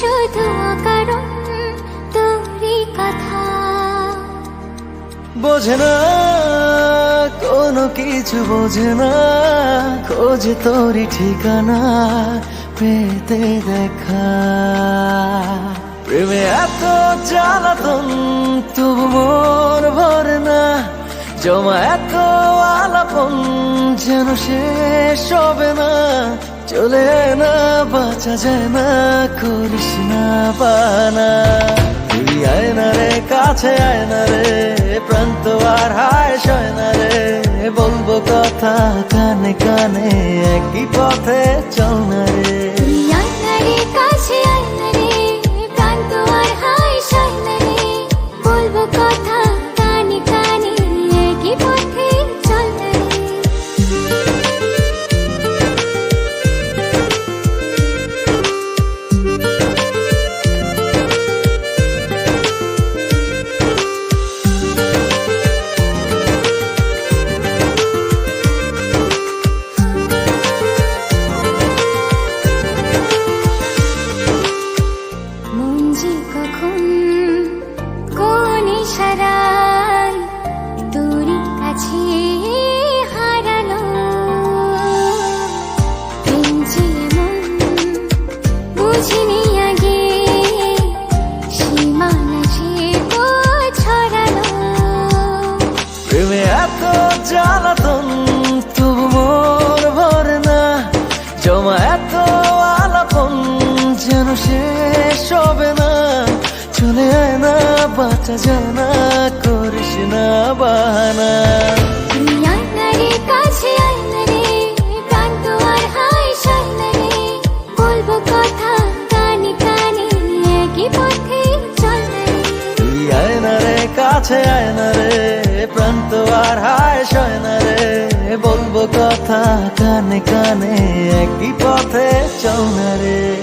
শুধু কারণ কথা বোঝে না কোনো কিছু বোঝে না খোঁজে তোরই ঠিকানা পেতে দেখা। প্রেমে এত জ্বালাতন জমা এত আলাপন যেন শেষ হবে না। চলে না, বাঁচা যায় না, করিস না পানা তুই আয় না রে, কাছে আয় না রে প্রান্ত আর হায় সয় না রে। বলব কথা কানে কানে, একই পথে চল। শেষ হবে না। চলে আয় না বাঁচা যায় না করিস না বাহানা। কাছে কাছে আয় না রে প্রান্ত আর হায় সয় না রে। বলব কথা কানে কানে একই পথে চল না রে।